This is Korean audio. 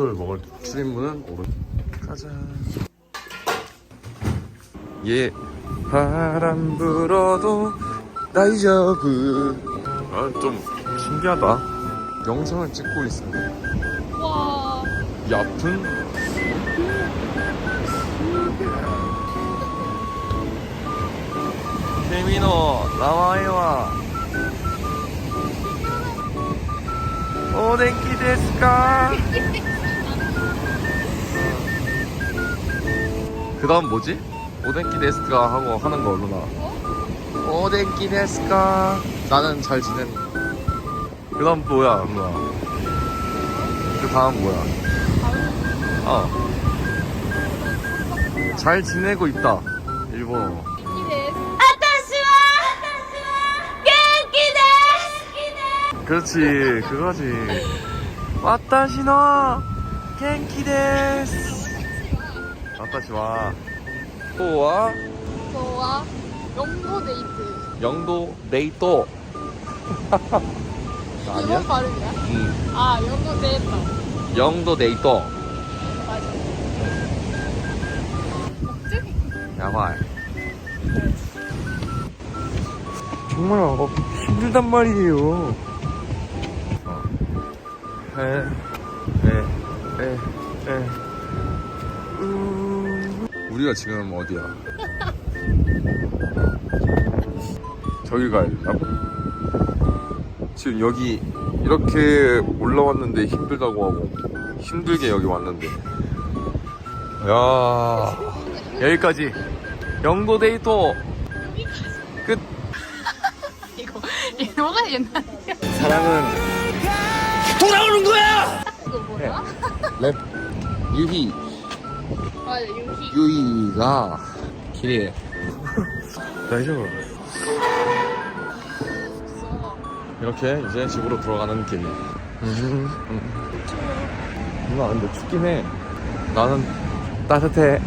오늘 먹을 출입문은 오른. 가자. 예. 바람 불어도 다이저브. 아, 좀 신기하다. 영상을 찍고 있어. 와. 얕은? 케미노 나와요. 오덴키 데스까? 그 다음 뭐지? 오덴키 데스까 하고 하는 거 얼마나? 오덴키 데스까? 나는 잘 지낸. 그 다음 뭐야, 누나? 그 다음 뭐야? 어. 잘 지내고 있다. 일본어. 元気です。 그렇지, 그거지. 와타시노 겐키 데스. 와타시와 또와 今日は4デイツ。 영도 네이토. 日 아니야? 本語あるんだ。 응. 아, 4デート。 영도 네이토. 맞아. 야발. 정말 어, 힘들단 말이에요. 어. 에, 에, 에, 에. 우. 우리가 지금 어디야? 저기 가야 된다고? 지금 여기 이렇게 올라왔는데 힘들다고 하고 힘들게 여기 왔는데 야 여기까지 영도 데이터 끝 이거, 이거가 옛날에. 사랑은 이거 뭐야? 랩 유희 맞아, 유희. 유희가 길에 다이죠 이렇게 이제 집으로 돌아가는 길 음, 음. 누나 근데 춥긴 해 나는 따뜻해